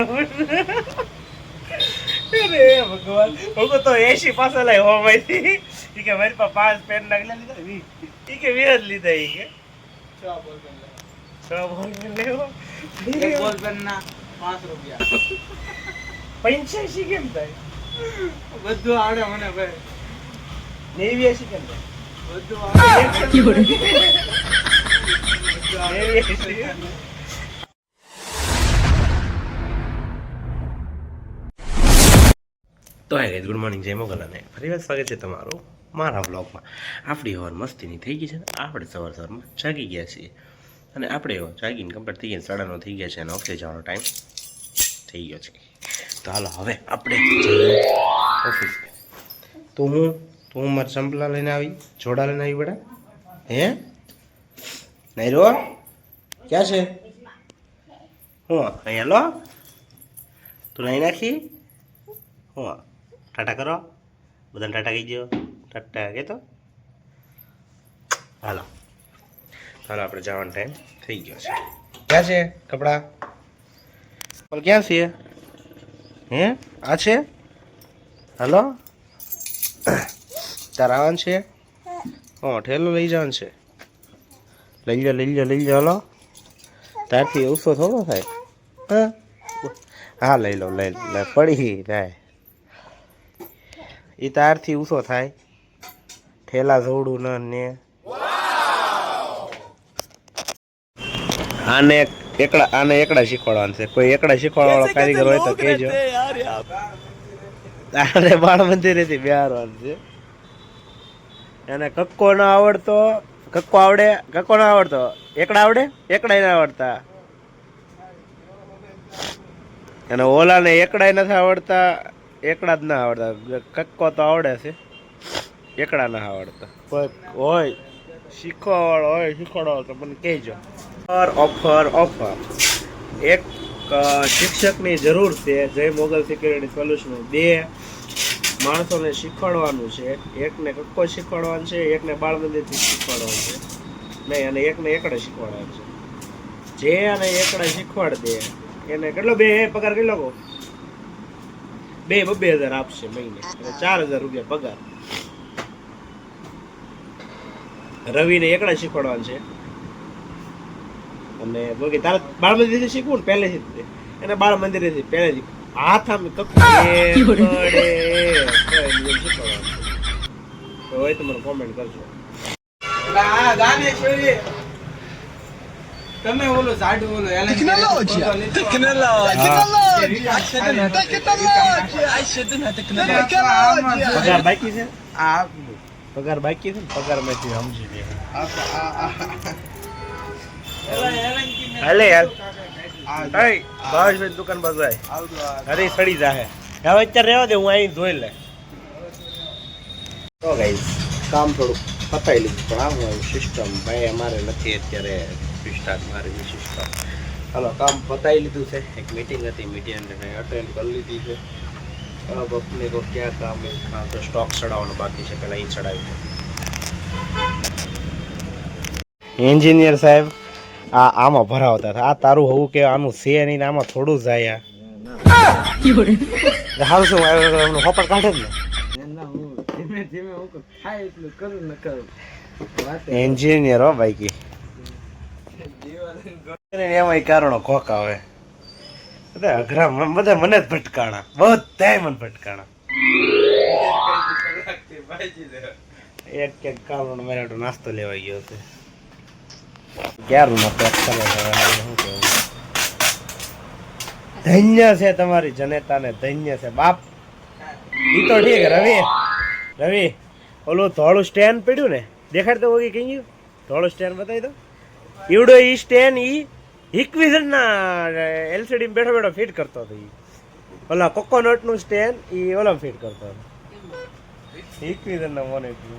અરે ભગવાન. હું તો એસી પાસે લઈ હો માંથી ઈ કે મારી પાસે પાંચ પેન નાખી લીધા વી. ઈ કે વી જ લીધા ઈ કે. છ બોલ પેન છ બોલ લેવો એક બોલ પેન ના પાંચ રૂપિયા. પંચ્યાસી કેમ થાય? બધું આવડે મને ભાઈ. નેવ્યાસી કેમ થાય? બધું આવડે બધું આવડે. નેવ્યાસી. તો હે ગાઈઝ ગુડ મોર્નિંગ જય મોગલાને. ફરી વાર સ્વાગત છે તમારું મારા બ્લોગમાં આપણી હવાર મસ્તીની થઈ ગઈ છે ને, આપણે સવાર સવારમાં જાગી ગયા છીએ. અને આપણે જાગીને કમ્પ્લીટ થઈ ગયા સાડા નવ થઈ ગયા છે અને ઓફિસે જવાનો ટાઈમ થઈ ગયો છે. તો હાલો, હવે આપણે ઓફિસ તો હું તો હું મારા સંપલા લઈને આવી, જોડા લઈને આવી બેટા. હે? નહીં રો ક્યાં છે? હું, અહીંયા લો. તું નહીં નાખી. હું ટાટા કરો. બધાને ટાટા કહી દો ટાટા કહેતો તો. હાલો. હાલો આપણે જવાનો ટાઈમ થઈ ગયો છે. ક્યાં છે કપડાં? પણ ક્યાં છે? હે? આ છે? હાલો. તાર આવવાનું છે? હો ઠેલો લઈ જવાનું છે. લઈ લો લઈ લો લઈ લો હલો. ત્યારથી ઓછો થોડો થાય. હા? હા લઈ લો લઈ લો. પડી થાય એ તારથી ઊંચો થાય. ઠેલા જોડું ન ને. આને એકડા આને એકડા શીખવાડવાનું છે. કોઈ એકડા શીખવાડવા વાળો કારીગર હોય તો કહેજો. આને બાળ મંદિરેથી બિહારવાનું છે. એને કક્કો ન આવડતો. કક્કો આવડે? કક્કો ન આવડતો. એકડા આવડે? એકડા ના આવડતા. અને ઓલાને એકડાય નથી આવડતા. એકડા જ ના આવડતા. કક્કો તો આવડે છે. એકડા ના આવડતા. કોઈ હોય. શીખવા હોય શીખવાડો તો મને કહેજો. ઓફર ઓફર ઓફર એક શિક્ષકની જરૂર છે જય મોગલ સિક્યુરિટી સોલ્યુશન. બે માણસોને શીખવાડવાનું છે. એકને કક્કો શીખવાડવાનું છે એકને બાળમંદિરથી શીખવાડવાનું છે. નહીં અને એકને એકડે શીખવાડવાનું છે. જે અને એકડે શીખવાડ દે એને કેટલો બે પગાર કેટલો કહો બે બબ્બે હજાર આપશે મહિને. એટલે ચાર હજાર રૂપિયા પગાર. રવિને એકડા શીખવાડવાનું છે. અને બાકી તારે બાળ મંદિરથી શીખવું ને પહેલેથી જ એને બાળ મંદિરેથી પહેલેથી. હાથ આમ કપડે હોય તો મને કોમેન્ટ કરજો. ગાને દાનેશ્વરી તમે ઓલો જાડુ ઓલો એલન પગાર બાકી છે? આ પગાર બાકી છે પગારમાંથી સમજી લે. હાલે યાર. hey ભાવેશભાઈ દુકાન બાજુ ભાઈ અરે સડી જાહે. હવે અત્યારે રહેવા દે હું અહીં ધોઈ લે. તો ગાઈસ કામ થોડુંક પતાવી લીધું પણ આવું સિસ્ટમ ભાઈ અમારે નથી અત્યારે ઓફિસ સ્ટાફમાં રેવન્યુ સ્ટાફ હાલો કામ પતાવી લીધું છે. એક મિટિંગ હતી મિટિંગને અટેન્ડ કરી લીધી છે. હવે બપને કો ક્યાં કામ એ કામ તો સ્ટોક ચડાવવાનું બાકી છે પહેલાં એ ચડાવી એન્જિનિયર સાહેબ આ આમાં ભરાવતા હતા. આ તારું હોવું કે આનું છે નહીં આમાં થોડું જાય હાલ શું એમનું હોપર કાઢે ને? એન્જિનિયર હો બાઈકી એમાં કારણો ખોખ આવે બધા અઘરા બધા મને જ ભટકાણા. બધાય મને ભટકાણા. એક એક કારણ મારે નાસ્તો લેવા ગયો છે. ક્યારનો પેક કરે ધન્ય છે તમારી જનતાને, ધન્ય છે. બાપ, ઈ તો ઠીક, રવિ રવિ, ઓલું ધોળું સ્ટેન્ડ પડ્યું ને? દેખાડ તો કઈ ગયું? ધોળું સ્ટેન્ડ બતાવી દો ઈવડો ઈ સ્ટેન્ડ ઈ ઇક્વિઝનના એલસીડી બેઠો બેઠો ફિટ કરતો હતો ઈ. ઓલા કોકોનટનું સ્ટેન સ્ટેન્ડ ઈ ઓલા ફિટ કરતો હતો. ઇક્વિઝન ના મોનિટર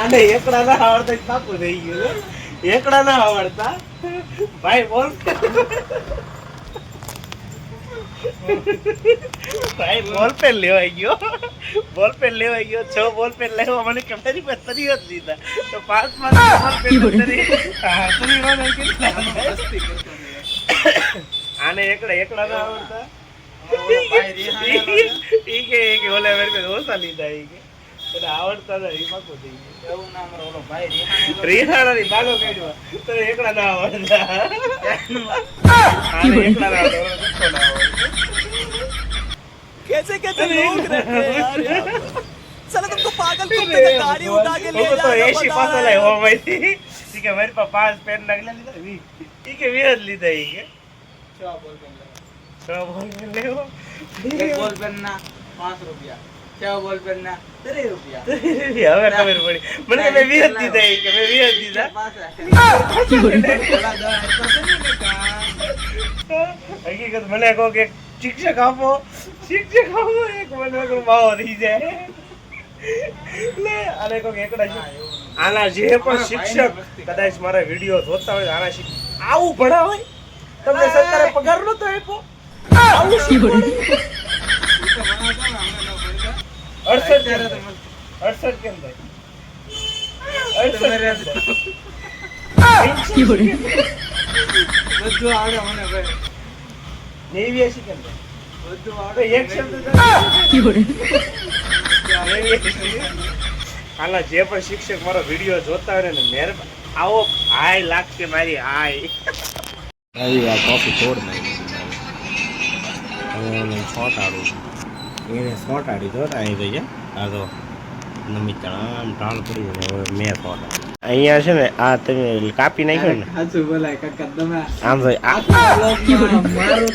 આને એકડા ના આવડતા કાપુ થઈ ગયું એકડા ના આવડતા ભાઈ બોલ. ભાઈ બોલ પેન લેવાઈ ગયો. બોલ પેન લેવાઈ ગયો. છ બોલ પેન લેવા મને કેમ મારી પાસે તરી જ લીધા. તો પાંચમાં બોલ પેન તરી તરી માં. આને એકડા એકડા ના આવડતા. ઈ કે. કે ઓલા વેર કે ઓસા લીધા ઈ કે. તને આવડતા નથી ઈ પાકો થઈ ગયું. એવું નામ ઓલો ભાઈ રીહાણા ની બાલો કાઢવા. તને એકડા ના આવડતા. એકડા ના ના આવડતા. कैसे कैसे लोग रहते हैं यार यहाँ पर? साला तुमको पागल करते थे गाड़ी उठा के ले હું તો जाना એસી बता પાસો रहा લાય है। હો ભાઈ ઈ કે મારી પાસે પાંચ પેન નાખલા લીધા વી ઈ કે વી જ લીધા ઈ કે છ બોલ પેન લેવા. છ બોલ પેન લેવો એક બોલ પેન ના પાંચ રૂપિયા છ બોલ પેન ના ત્રીસ રૂપિયા હવે ખબર પડી મને કે મેં વી જ દીધા ઈ કે મેં વી જ દીધા પાંચ રાખે. પેલા દસ આપ્યા છે ને કે કાં. હકીકત મને કહો કે શિક્ષક આપો શિક્ષક એક મને કહો માવો થઈ જાય લે અને કહો કે એકડા આના જે પણ શિક્ષક કદાચ મારા વીડિયો જોતા હોય આના શિક્ષક આવું ભણાવે તમને સરકારે પગાર નતો આપ્યો આવું શીખવાડે. અડસઠ કેમ અડસઠ કેમ થાય અડસઠ કેમ થાય? નેવ્યાસી કેમ થાય હાલા, જે પણ શિક્ષક મારો વીડિયો જોતા હોય ને મહેરબાન. આવો, હાય લાગશે મારી હાય. આવી આ કોફી તોડ નાખી. એને સોટાડું એને સોટાડી દો અહીં જઈએ. આ તો નમી ત્રણ ત્રણ પડી જાય હવે મેં સોટા અહીંયા છે ને આ તમે કાપી નાખ્યો ને? સાચું બોલાય આમ ભાઈ મારું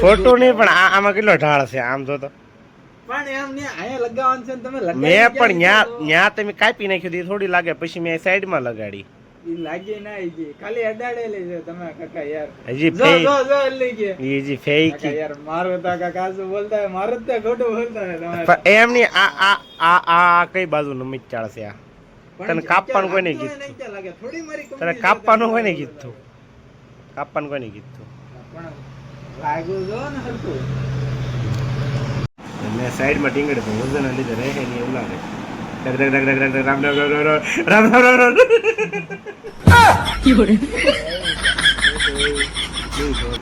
ખોટું નહીં પણ આમાં કેટલો ઢાળ છે આમ તો. તો મેં પણ કાપી નાખ્યું હતી થોડી લાગે પછી મેં સાઈડમાં લગાડી. એમની આ કઈ બાજુ નમી ચાલશે આ? તને કાપવાનું કોઈ નહીં કીધું તને કાપવાનું કોઈ નહીં કીધું કાપવાનું કોઈને કીધું મેં સાઈડમાં ટીંગડે તો વજન લીધે રહે નહીં એવું લાગે. રામ રામ રામ રામ રામ રામ રામ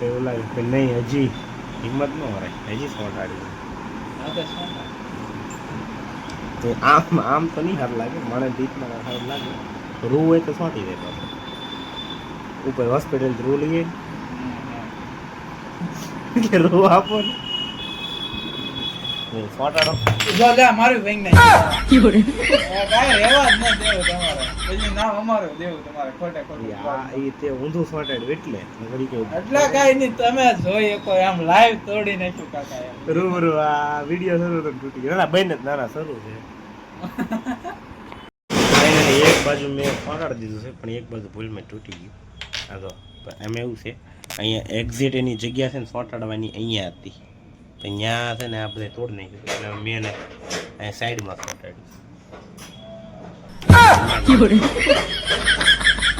એવું લાગે નહીં હજી હિંમત ન હોય હજી સોટાડી તો આમ આમ તો નહીં સારું લાગે. મને દીપમાં સારું લાગે. રૂ હોય તો સોટી જાય પાછો. ઉપર હોસ્પિટલ રૂ લઈએ. કે રૂ આપો ને. નહીં, જો લે, મારું ભાઈ નહીં. કાંઈ રહેવા જ ન દેવું તમારે. પછી નામ અમારું દેવું તમારે ખોટે ખોટું. તે ઊંધું એટલે. એટલે કાંઈ નહીં, તમે જોઈ શકો આમ લાઈવ તોડી નાખ્યું કાકા એમ. રૂ રૂ આ વીડિયો શરૂ તો તૂટી ગયો ના બંધ જ નાના શરૂ છે. એક બાજુ મેં સોટાડી દીધું છે, પણ એક બાજુ ભૂલ મેં તૂટી ગયું. આ તો એમ એવું છે, અહીંયા એક્ઝિટ એની જગ્યા છે ને સોટાડવાની અહીંયા હતી. તો ત્યાં છે ને આ બધે તોડ નાખ્યું એટલે મેં ને અહીંયા સાઈડમાં સોટાડ્યું.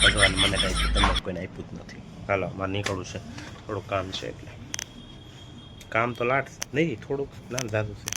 ભગવાન મને કાંઈ તમને કોઈને આપ્યું જ નથી. હાલો, મારે નીકળવું છે થોડુંક કામ છે એટલે. કામ તો લાટ નહીં, થોડુંક, ના જાદુ છે.